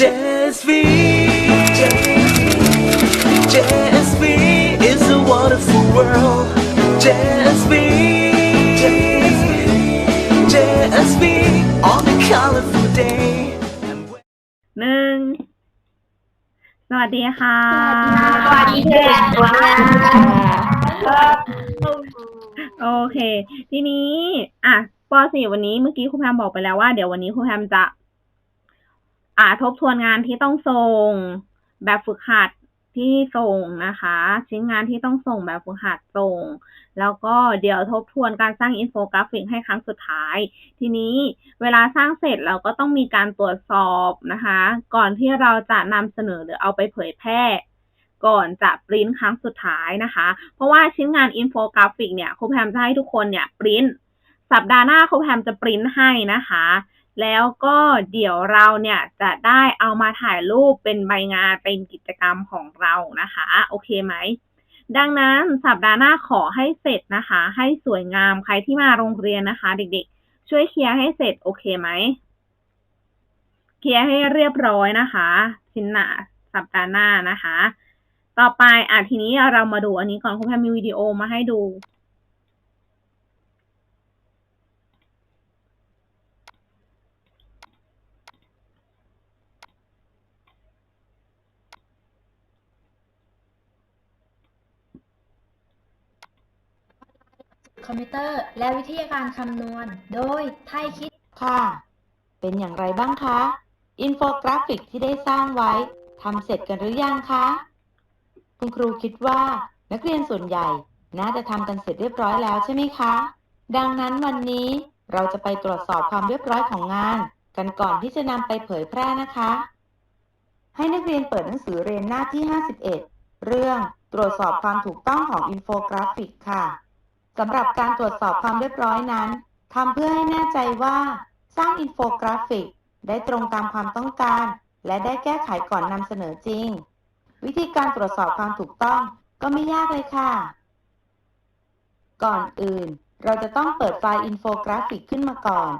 JSV JSV is a wonderful world JSV JSV on a colorful day หนึ่งสวัสดีค่ะ สวัสดีค่ะโอเค ทีนี้ อะป .4 วันนี้เมื่อกี้ครูแพมบอกไปแล้วว่าเดี๋ยววันนี้ครูแพมจะ อ่าทบทวนงานที่ต้องส่ง แบบฝึกหัดที่ส่งนะคะ ชิ้นงานที่ต้องส่งแบบฝึกหัดส่ง แล้วก็เดี๋ยวทบทวนการสร้างอินโฟกราฟิกให้ครั้งสุดท้าย ทีนี้เวลาสร้างเสร็จเราก็ต้องมีการตรวจสอบนะคะ ก่อนที่เราจะนำเสนอหรือเอาไปเผยแพร่ ก่อนจะปริ้นครั้งสุดท้ายนะคะ เพราะว่าชิ้นงานอินโฟกราฟิกเนี่ยครูแพมจะให้ทุกคนเนี่ยปริ้นสัปดาห์หน้าครูแพมจะปริ้นให้นะคะ แล้วก็เดี๋ยวเราเนี่ยจะได้เอามาถ่ายรูปเป็นใบงานเป็นกิจกรรมของเรานะคะ โอเคไหม ดังนั้นสัปดาห์หน้าขอให้เสร็จนะคะ ให้สวยงามใครที่มาโรงเรียนนะคะ เด็กๆ ช่วยเคลียร์ให้เสร็จโอเคไหม เคลียร์ให้เรียบร้อยนะคะชิ้นหนาสัปดาห์หน้านะคะ ต่อไปอะทีนี้เรามาดูอันนี้ก่อนคุณแพมมีวิดีโอมาให้ดู อมพิวเตอร์ และวิทยาการคำนวณ โดยไทยคิด ค่ะ เป็นอย่างไรบ้างคะ อินโฟกราฟิกที่ได้สร้างไว้ทำเสร็จกันหรือยังคะ คุณครูคิดว่า นักเรียนส่วนใหญ่น่าจะทำกันเสร็จเรียบร้อยแล้วใช่ไหมคะ ดังนั้นวันนี้เราจะไปตรวจสอบความเรียบร้อยของงาน กันก่อนที่จะนำไปเผยแพร่นะคะ ให้นักเรียนเปิดหนังสือเรียนหน้าที่ 51 เรื่องตรวจสอบความถูกต้องของอินโฟกราฟิกค่ะ สำหรับการตรวจสอบความเรียบร้อยนั้นทำเพื่อให้แน่ใจว่า สร้างอินโฟกราฟิก ได้ตรงตามความต้องการ และได้แก้ไขก่อนนำเสนอจริง วิธีการตรวจสอบความถูกต้องก็ไม่ยากเลยค่ะ ก่อนอื่น เราจะต้องเปิดไฟล์อินโฟกราฟิกขึ้นมาก่อน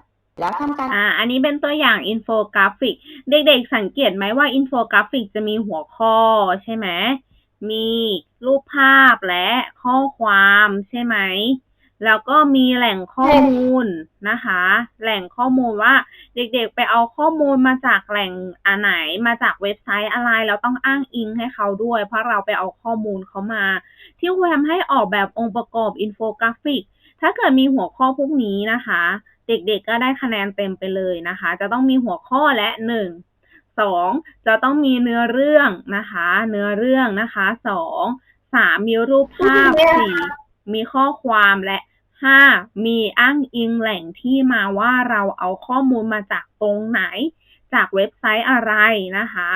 แล้วทำการ อ่า อันนี้เป็นตัวอย่างอินโฟกราฟิก เด็กๆ สังเกตไหมว่าอินโฟกราฟิกจะมีหัวข้อใช่ไหม มีรูปภาพและข้อความใช่ไหม แล้วก็มีแหล่งข้อมูลนะคะ แหล่งข้อมูลว่าเด็กๆไปเอาข้อมูลมาจากแหล่งอันไหน มาจากเว็บไซต์อะไร เราต้องอ้างอิงให้เขาด้วย เพราะเราไปเอาข้อมูลเขามา ที่ครูทำให้ออกแบบองค์ประกอบอินโฟกราฟิก ถ้าเกิดมีหัวข้อพวกนี้นะคะ เด็กๆก็ได้คะแนนเต็มไปเลยนะคะ จะต้องมีหัวข้อและหนึ่ง สองจะต้องมีเนื้อเรื่องนะคะ เนื้อเรื่องนะคะสองสามมีรูปภาพสี่มีข้อความและห้ามีอ้างอิงแหล่งที่มาว่าเราเอาข้อมูลมาจากตรงไหน จากเว็บไซต์อะไรนะคะ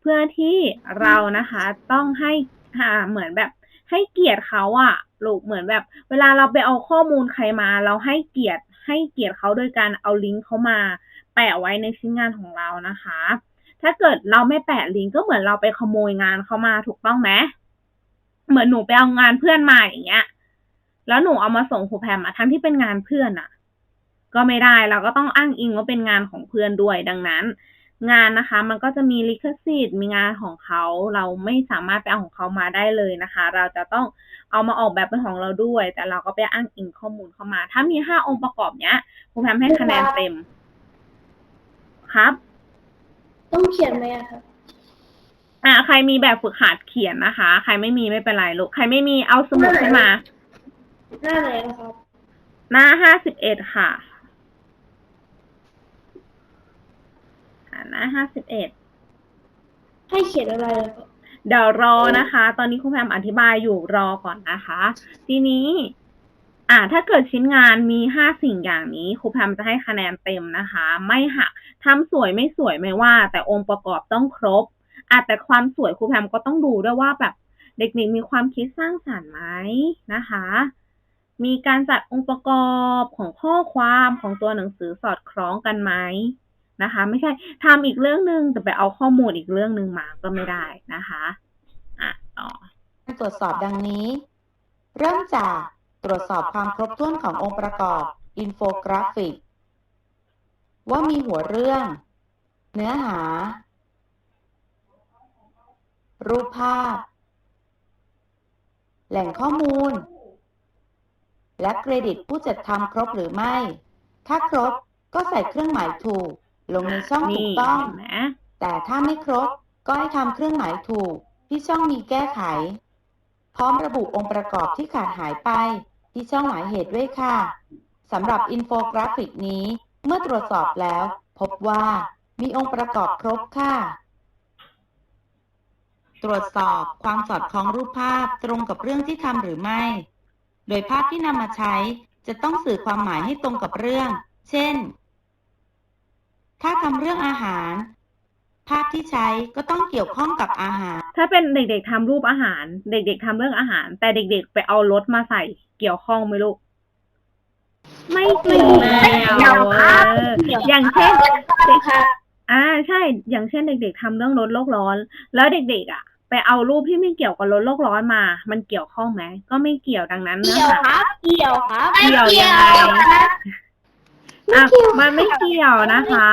เพื่อที่เรานะคะต้องให้อ่าเหมือนแบบให้เกียรติเขาอะลูกเหมือนแบบ เวลาเราไปเอาข้อมูลใครมา เราให้เกียรติให้เกียรติเขาโดยการเอาลิงก์เขามา แปะไว้ในชิ้นงานของเรานะคะ ถ้าเกิดเราไม่แปะลิงก์ก็เหมือนเราไปขโมยงานเขามาถูกต้องไหมเหมือนหนูไปเอางานเพื่อนมาอย่างเงี้ย แล้วหนูเอามาส่งครูแพมอะทั้งที่เป็นงานเพื่อนอะก็ไม่ได้เราก็ต้องอ้างอิงว่าเป็นงานของเพื่อนด้วยดังนั้น งานนะคะ มันก็จะมีลิขสิทธิ์มีงานของเขาเราไม่สามารถไปเอาของเขามาได้เลยนะคะ เราจะต้องเอามาออกแบบเป็นของเราด้วย แต่เราก็ไปอ้างอิงข้อมูลเข้ามา ถ้ามีห้าองค์ประกอบเนี้ยครูแพมให้คะแนนเต็มครับ ต้องเขียนไหมอะครับ อ่าใครมีแบบฝึกหัดเขียนนะคะ ใครไม่มีไม่เป็นไรลูก ใครไม่มีเอาสมุดขึ้นมา หน้าไหนนะครับ หน้าห้าสิบเอ็ดค่ะอ่าหน้าห้าสิบเอ็ด ให้เขียนอะไรอะครับ เดี๋ยวรอนะคะ ตอนนี้ครูแพมอธิบายอยู่รอก่อนนะคะ ทีนี้ อ่า ถ้าเกิดชิ้นงานมีห้าสิ่งอย่างนี้ครูแพมจะให้คะแนนเต็มนะคะ ไม่หักทำสวยไม่สวยไม่ว่า แต่องค์ประกอบต้องครบอะแต่ความสวยครูแพมก็ต้องดูด้วยว่าแบบเด็กๆมีความคิดสร้างสรรค์ไหมนะคะ มีการจัดองค์ประกอบของข้อความของตัวหนังสือสอดคล้องกันไหมนะคะ ไม่ใช่ทำอีกเรื่องหนึ่งแต่ไปเอาข้อมูลอีกเรื่องหนึ่งมาก็ไม่ได้นะคะอะต่อการตรวจสอบดังนี้ เริ่มจาก ตรวจสอบความครบถ้วนขององค์ประกอบ อินโฟกราฟิก ว่ามีหัวเรื่อง เนื้อหา รูปภาพ แหล่งข้อมูล และเครดิตผู้จัดทำครบหรือไม่ ถ้าครบก็ใส่เครื่องหมายถูก ลงในช่องถูกต้อง แต่ถ้าไม่ครบก็ให้ทำเครื่องหมายถูกที่ช่องมีแก้ไข พร้อมระบุองค์ประกอบที่ขาดหายไป ที่ช่องหมายเหตุด้วยค่ะสำหรับอินโฟกราฟิกนี้ เมื่อตรวจสอบแล้ว พบว่ามีองค์ประกอบครบค่ะ ตรวจสอบความสอดคล้องรูปภาพตรงกับเรื่องที่ทำหรือไม่ โดยภาพที่นำมาใช้จะต้องสื่อความหมายให้ตรงกับเรื่อง เช่น ถ้าทำเรื่องอาหาร ภาพที่ใช้ก็ต้องเกี่ยวข้องกับอาหาร ถ้าเป็นเด็กๆทำรูปอาหาร เด็กๆทำเรื่องอาหาร แต่เด็กๆ ไปเอารถมาใส่ เกี่ยวข้องไหมลูก ไม่เกี่ยวไม่เกี่ยวครับเอออย่างเช่นค่ะอ่าใช่ อย่างเช่นเด็ก ๆทำเรื่องลดโลกร้อน แล้วเด็กๆอะ ไปเอารูปที่ไม่เกี่ยวกับลดโลกร้อนมา มันเกี่ยวข้องไหมก็ไม่เกี่ยวดังนั้นเนื้อเกี่ยวหา ครับเกี่ยวครับเกี่ยวยังไงอะมันไม่เกี่ยวนะคะ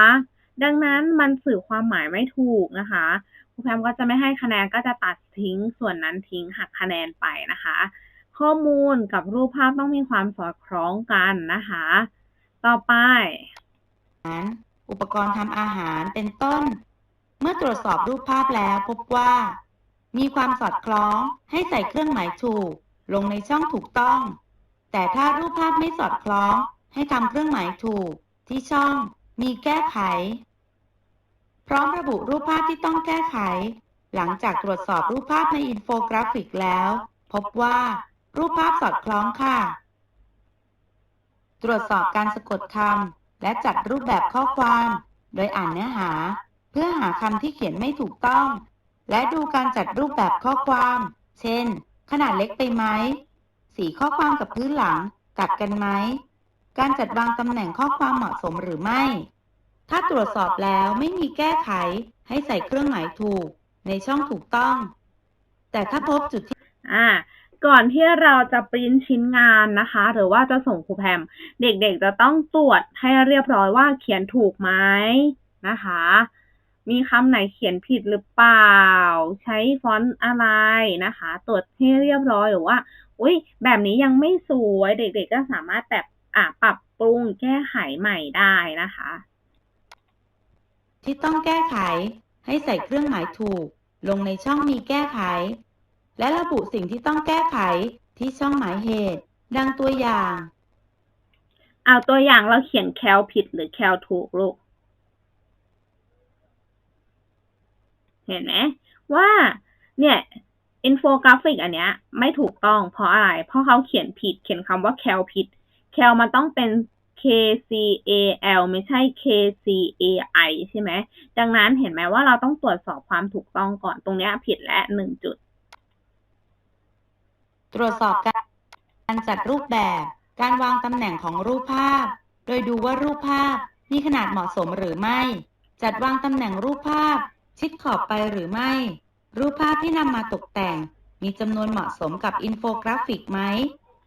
ดังนั้นมันสื่อความหมายไม่ถูกนะคะครูแพมก็จะไม่ให้คะแนนก็จะตัดทิ้งส่วนนั้นทิ้งหักคะแนนไปนะคะ ข้อมูลกับรูปภาพต้องมีความสอดคล้องกันนะคะ ต่อไป อุปกรณ์ทำอาหารเป็นต้น เมื่อตรวจสอบรูปภาพแล้วพบว่า มีความสอดคล้องให้ใส่เครื่องหมายถูก ลงในช่องถูกต้อง แต่ถ้ารูปภาพไม่สอดคล้องให้ทำเครื่องหมายถูก ที่ช่องมีแก้ไข พร้อมระบุรูปภาพที่ต้องแก้ไข หลังจากตรวจสอบรูปภาพในอินโฟกราฟิกแล้ว พบว่า รูปภาพสอดคล้องค่ะ ตรวจสอบการสะกดคำและจัดรูปแบบข้อความ โดยอ่านเนื้อหา เพื่อหาคำที่เขียนไม่ถูกต้อง และดูการจัดรูปแบบข้อความ เช่น ขนาดเล็กไปไหม สีข้อความกับพื้นหลังตัดกันไหม การจัดวางตำแหน่งข้อความเหมาะสมหรือไม่ ถ้าตรวจสอบแล้วไม่มีแก้ไขให้ใส่เครื่องหมายถูกในช่องถูกต้อง แต่ถ้าพบจุดที่อ่า ก่อนที่เราจะปริ้นชิ้นงานนะคะ หรือว่าจะส่งครูแพมเด็กๆจะต้องตรวจให้เรียบร้อยว่าเขียนถูกไหมนะคะ มีคำไหนเขียนผิดหรือเปล่า ใช้ฟอนต์อะไรนะคะ ตรวจให้เรียบร้อยหรือว่าอุ้ยแบบนี้ยังไม่สวยเด็กๆก็สามารถแบบอะปรับปรุงแก้ไขใหม่ได้นะคะ ที่ต้องแก้ไขให้ใส่เครื่องหมายถูก ลงในช่องมีแก้ไข และระบุสิ่งที่ต้องแก้ไขที่ช่องหมายเหตุ ดังตัวอย่าง เอาตัวอย่างเราเขียนแคลผิดหรือแคลถูกลูก เห็นไหมว่า เนี่ยอินโฟกราฟิกอันเนี้ยไม่ถูกต้องเพราะอะไร เพราะเขาเขียนผิด เขียนคำว่าแคลผิด แคลมันต้องเป็น K C A L ไม่ใช่ K C A I ใช่ไหม ดังนั้นเห็นไหมว่าเราต้องตรวจสอบความถูกต้องก่อน ตรงนี้ผิดและหนึ่งจุด ตรวจสอบการจัดรูปแบบ การวางตำแหน่งของรูปภาพ โดยดูว่ารูปภาพมีขนาดเหมาะสมหรือไม่ จัดวางตำแหน่งรูปภาพ ชิดขอบไปหรือไม่ รูปภาพที่นำมาตกแต่ง มีจำนวนเหมาะสมกับอินโฟกราฟิกไหม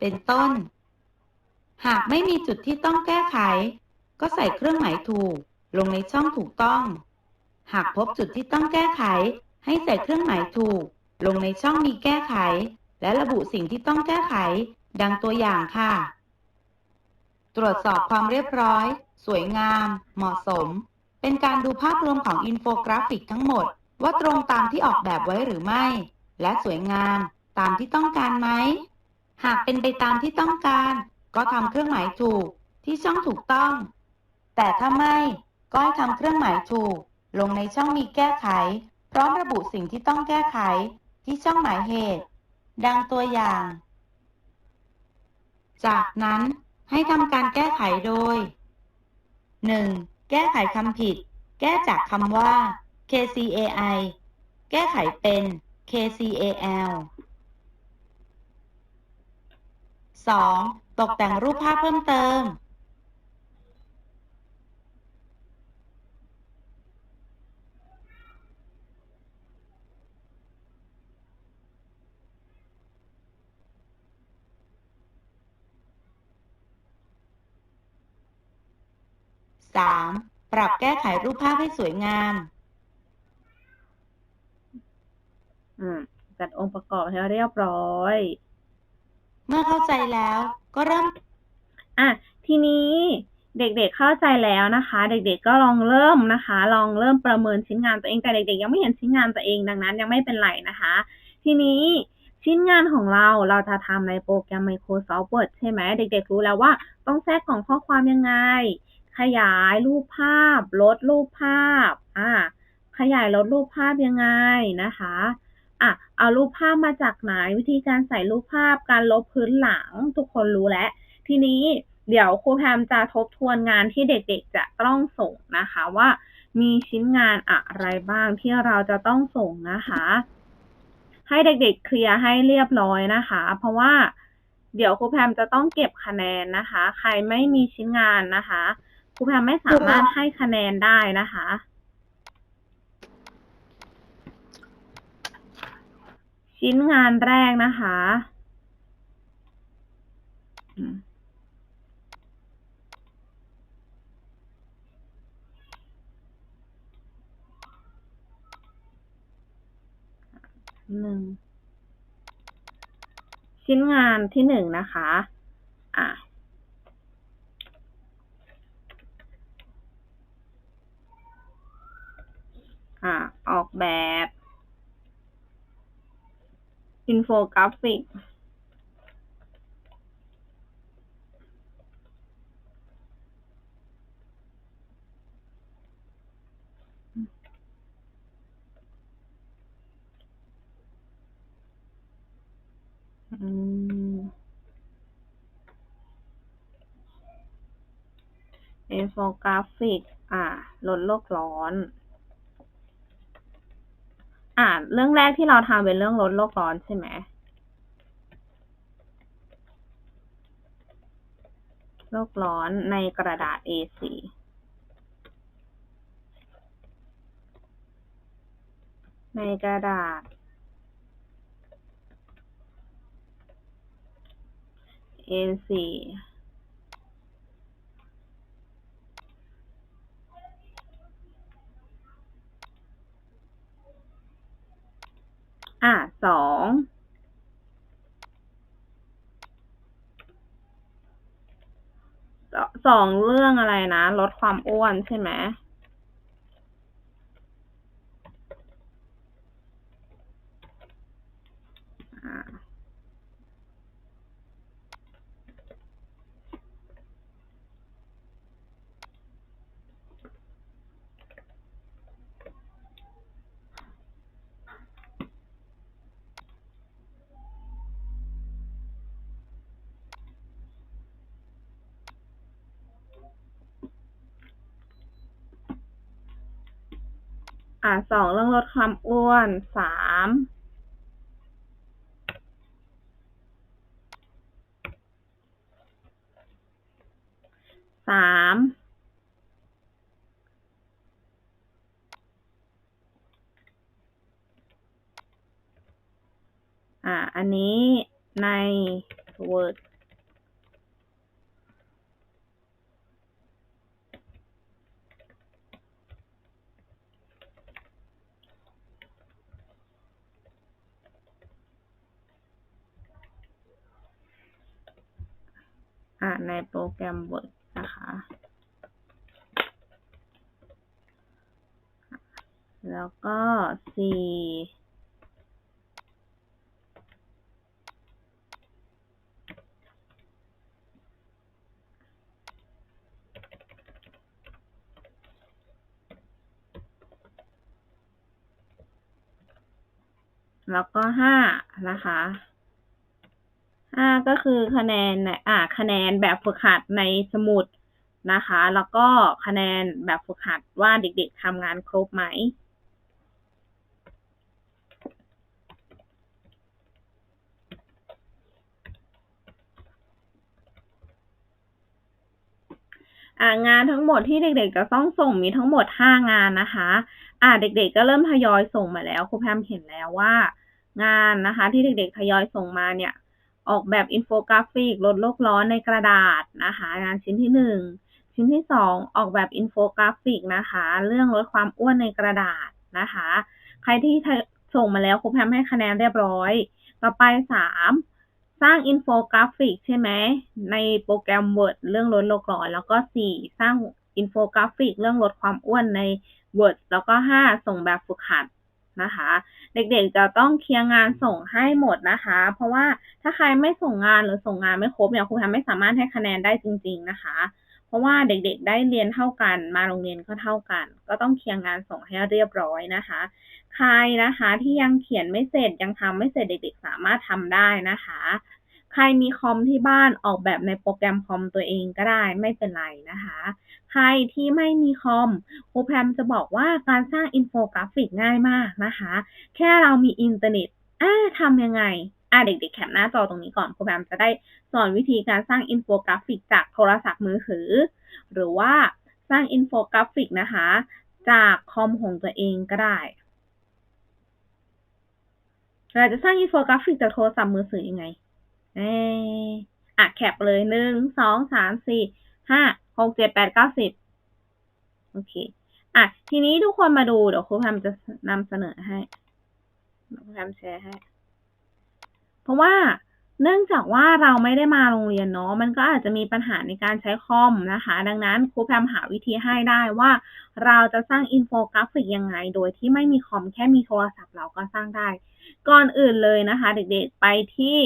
เป็นต้น หากไม่มีจุดที่ต้องแก้ไข ก็ใส่เครื่องหมายถูก ลงในช่องถูกต้อง หากพบจุดที่ต้องแก้ไข ให้ใส่เครื่องหมายถูก ลงในช่องมีแก้ไข และระบุสิ่งที่ต้องแก้ไข ดังตัวอย่างค่ะ ตรวจสอบความเรียบร้อย สวยงาม เหมาะสม เป็นการดูภาพรวมของอินโฟกราฟิกทั้งหมด ว่าตรงตามที่ออกแบบไว้หรือไม่ และสวยงามตามที่ต้องการไหม หากเป็นไปตามที่ต้องการ ก็ทำเครื่องหมายถูกที่ช่องถูกต้อง แต่ถ้าไม่ก็ให้ทำเครื่องหมายถูก ลงในช่องมีแก้ไข พร้อมระบุสิ่งที่ต้องแก้ไข ที่ช่องหมายเหตุ ดังตัวอย่าง จากนั้นให้ทำการแก้ไขโดย 1. แก้ไขคำผิด แก้จากคำว่า KCAI แก้ไขเป็น KCAL 2. ตกแต่งรูปภาพเพิ่มเติม 3. ปรับแก้ไขรูปภาพให้สวยงาม อืม จัดองค์ประกอบให้เรียบร้อย เมื่อเข้าใจแล้วก็เริ่ม อะ ทีนี้เด็กๆเข้าใจแล้วนะคะ เด็กๆก็ลองเริ่มนะคะ ลองเริ่มประเมินชิ้นงานตัวเองแต่เด็กๆยังไม่เห็นชิ้นงานตัวเองดังนั้น ยังไม่เป็นไรนะคะ ทีนี้ชิ้นงานของเราเราจะทำในโปรแกรม Microsoft Word ใช่ไหมเด็กๆรู้แล้วว่า ต้องแทรกกล่องข้อความยังไง ขยายรูปภาพ ลดรูปภาพอ่าขยายลดรูปภาพยังไงนะคะอะเอารูปภาพมาจากไหนวิธีการใส่รูปภาพการลบพื้นหลังทุกคนรู้แล้ว ทีนี้เดี๋ยวครูแพมจะทบทวนงานที่เด็กๆ จะต้องส่งนะคะว่ามีชิ้นงานอะไรบ้างที่เราจะต้องส่งนะคะ ให้เด็กๆ เคลียร์ให้เรียบร้อยนะคะ เพราะว่าเดี๋ยวครูแพมจะต้องเก็บคะแนนนะคะ ใครไม่มีชิ้นงานนะคะ ครูแพมไม่สามารถให้คะแนนได้นะคะ ชิ้นงานแรกนะคะหนึ่งชิ้นงานที่หนึ่งนะคะ อะ ออก แบบ อินโฟกราฟิก อืมอินโฟกราฟิก อ่า ลดโลกร้อน อ่าเรื่องแรกที่เราทำเป็นเรื่องลดโลกร้อนใช่ไหมโลกร้อนในกระดาษ A4 ในกระดาษ A4 อะส องสสองเรื่องอะไรนะ ลดความอ้วนใช่ไหมอ่า อ่าสองเรื่องลดความอ้วนสามสามอ่า อันนี้ใน Word ในโปรแกรม Word นะคะ แล้วก็สี่แล้วก็ห้านะคะ ห้าก็คือคะแนนในอ่าคะแนนแบบฝึกหัดในสมุดนะคะ แล้วก็คะแนนแบบฝึกหัดว่าเด็กๆทำงานครบไหมงานทั้งหมดที่เด็กๆจะต้องส่งมีทั้งหมดห้างานนะคะ อ่าเด็กๆก็เริ่มทยอยส่งมาแล้วครูแพมเห็นแล้วว่า งานนะคะ ที่เด็กๆทยอยส่งมาเนี่ย ออกแบบอินโฟกราฟิกลดโลกร้อนในกระดาษนะคะ งานชิ้นที่หนึ่งชิ้นที่สองออกแบบอินโฟกราฟิกนะคะ เรื่องลดความอ้วนในกระดาษนะคะ ใครที่ส่งมาแล้วครูแพมให้คะแนนเรียบร้อย ต่อไปสามสร้างอินโฟกราฟิกใช่ไหมในโปรแกรม Word เรื่องลดโลกร้อนแล้วก็สี่สร้างอินโฟกราฟิก เรื่องลดความอ้วนใน Word แล้วก็ห้าส่งแบบฝึกหัด นะคะ เด็กๆจะต้องเคลียร์งานส่งให้หมดนะคะ เพราะว่าถ้าใครไม่ส่งงานหรือส่งงานไม่ครบเนี่ยครูแพมไม่สามารถให้คะแนนได้จริง ๆนะคะ เพราะว่าเด็กๆ ได้เรียนเท่ากันมาโรงเรียนก็เท่ากัน ก็ต้องเคลียร์งานส่งให้เรียบร้อยนะคะ ใครนะคะที่ยังเขียนไม่เสร็จยังทำไม่เสร็จเด็ก ๆ สามารถทำได้นะคะ ใครมีคอมที่บ้านออกแบบในโปรแกรมคอมตัวเองก็ได้ไม่เป็นไรนะคะ ใครที่ไม่มีคอมครูแพมจะบอกว่าการสร้างอินโฟกราฟิกง่ายมากนะคะ แค่เรามีอินเทอร์เน็ตอ่าทำยังไงอ่าเด็กๆแคปหน้าจอตรงนี้ก่อนครูแพมจะได้สอนวิธีการสร้างอินโฟกราฟิกจากโทรศัพท์มือถือ หรือว่าสร้างอินโฟกราฟิกนะคะ จากคอมของตัวเองก็ได้เราจะสร้างอินโฟกราฟิกจากโทรศัพท์มือถือยังไง อะแคปเลยหนึ่งสองสามสี่ห้าหกเจ็ดแปดเก้าสิบโอเค อะ ทีนี้ทุกคนมาดู เดี๋ยวครูแพมจะนำเสนอให้ครูแพมแชร์ให้ เพราะว่าเนื่องจากว่าเราไม่ได้มาโรงเรียนเนาะ มันก็อาจจะมีปัญหาในการใช้คอมนะคะ ดังนั้นครูแพมหาวิธีให้ได้ว่า เราจะสร้างอินโฟกราฟิกยังไง โดยที่ไม่มีคอมแค่มีโทรศัพท์เราก็สร้างได้ ก่อนอื่นเลยนะคะ เด็กๆไปที่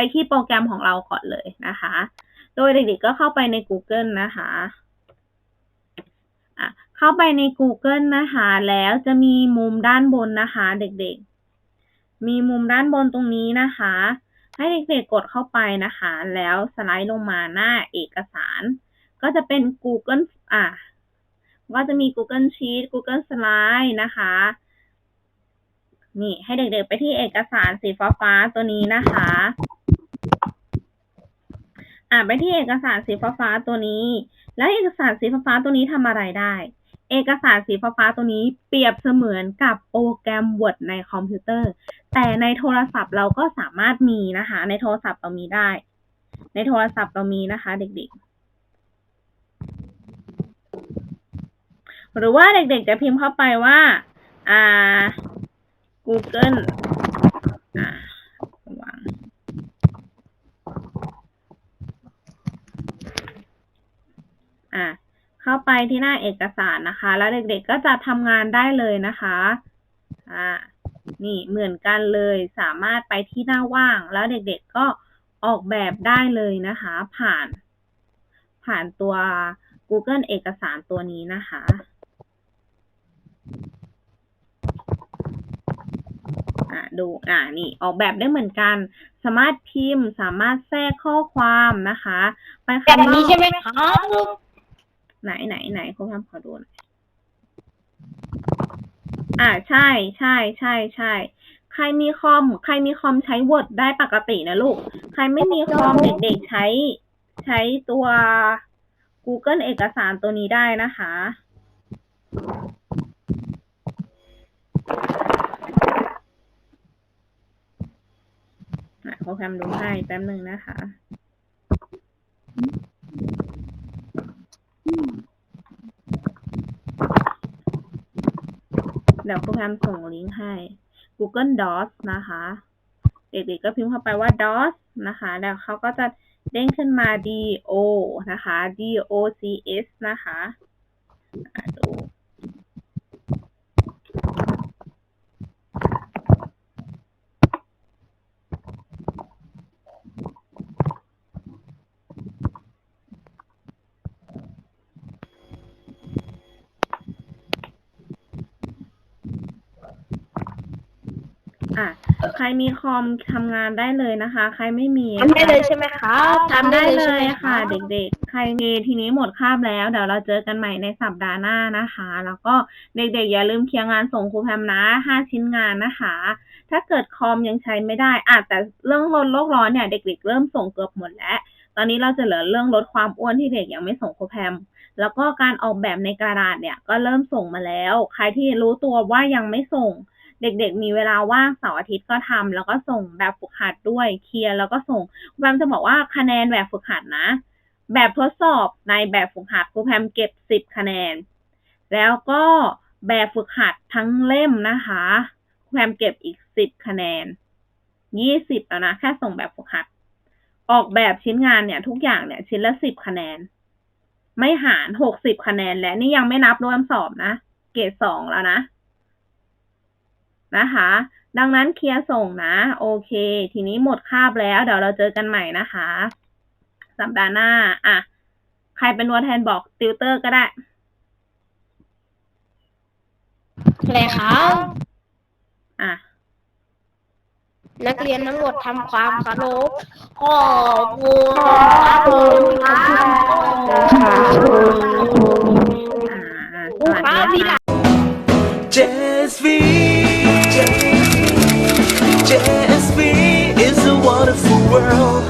ไปที่โปรแกรมของเราก่อนเลยนะคะ โดยเด็กๆก็เข้าไปใน Google นะคะะเข้าไปใน Google นะคะ แล้วจะมีมุมด้านบนนะคะ เด็กๆ มีมุมด้านบนตรงนี้นะคะ ให้เด็กๆกดเข้าไปนะคะ แล้วสไลด์ลงมาหน้าเอกสาร ก็จะเป็น Google อะก็จะมี Google Sheet Google Slide นะคะ นี่ให้เด็กๆไปที่เอกสารสีฟ้าๆตัวนี้นะคะ อ่าไปที่เอกสารสีฟ้าตัวนี้ แล้วเอกสารสีฟ้าตัวนี้ทำอะไรได้ เอกสารสีฟ้าตัวนี้เปรียบเสมือนกับโปรแกรม Word ในคอมพิวเตอร์ แต่ในโทรศัพท์เราก็สามารถมีนะคะ ในโทรศัพท์เรามีได้ ในโทรศัพท์เรามีนะคะ เด็กๆ หรือว่าเด็กๆจะพิมพ์เข้าไปว่าอ่า Google อ่าวาง อะเข้าไปที่หน้าเอกสารนะคะ แล้วเด็กๆก็จะทำงานได้เลยนะคะอ่านี่เหมือนกันเลยสามารถไปที่หน้าว่าง แล้วเด็กๆก็ออกแบบได้เลยนะคะ ผ่าน ผ่านตัว Google เอกสารตัวนี้นะคะ อ่าดู อ่านี่ออกแบบได้เหมือนกัน สามารถพิมพ์ สามารถแทรกข้อความนะคะ ไปข้างบนนี้อกใช่ไหมครับ ไหนไหนไหนคุณทำขอดูหน่อยอ่าใช่ใช่ใช่ใช่ใครมีคอม ใครมีคอมใช้ Word ได้ปกตินะลูก ใครไม่มีคอมเด็กๆใช้ ใช้ตัว Google เอกสารตัวนี้ได้นะคะอะโปรแกรมดูให้แป๊บหนึ่งนะคะ เดี๋ยวโปรแกรมส่งลิงก์ให้ Google Docs นะคะ เด็กๆก็พิมพ์เข้าไปว่า Docs นะคะ แล้วเขาก็จะเด้งขึ้นมา DO นะคะ DOCS นะคะดู อะใครมีคอมทำงานได้เลยนะคะ ใครไม่มีทำได้เลยใช่ไหมครับทำได้เลใช่ยหมค่ะรับเด็กๆ ใครมีทีนี้หมดคาบแล้ว เดี๋ยวเราเจอกันใหม่ในสัปดาห์หน้านะคะ แล้วก็เด็กๆ อย่าลืมเคลียร์งานส่งครูแพมนะห้าชิ้นงานนะคะ ถ้าเกิดคอมยังใช้ไม่ได้อาจแต่เรื่องลดโลกร้อนเนี่ย เด็ก ๆ เริ่มส่งเกือบหมดแล้ว ตอนนี้เราจะเหลือเรื่องลดความอ้วนที่เด็กยังไม่ส่งครูแพมแล้วก็การออกแบบในกระดาษเนี่ยก็เริ่มส่งมาแล้ว ใครที่รู้ตัวว่ายังไม่ส่ง เด็กๆ มีเวลาว่างเสาร์อาทิตย์ก็ทำแล้วก็ส่งแบบฝึกหัดด้วยเคลียร์แล้วก็ส่งครูแพมจะบอกว่าคะแนนแบบฝึกหัดนะ แบบทดสอบในแบบฝึกหัดครูแพมเก็บสิบคะแนน แล้วก็แบบฝึกหัดทั้งเล่มนะคะแพมเก็บอีกสิบคะแนนยี่สิบแล้วนะแค่ส่งแบบฝึกหัด ออกแบบชิ้นงานเนี่ยทุกอย่างเนี่ยชิ้นละสิบคะแนน ไม่หารหกสิบคะแนนและนี่ยังไม่นับรวมสอบนะเกรดสองแล้วนะ นะคะ ดังนั้นเคลียร์ส่งนะ โอเค ทีนี้หมดคาบแล้ว เดี๋ยวเราเจอกันใหม่นะคะ สัปดาห์หน้า อะ ใครเป็นตัวแทนบอกติวเตอร์ก็ได้เลยครับอะ นักเรียนทั้งหมดทำความเคารพขอบคุณครับผมครับอ่าครูครับมีหลาย JSV JSB is a wonderful world.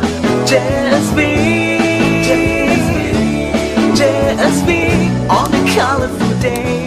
JSB, on a colorful day.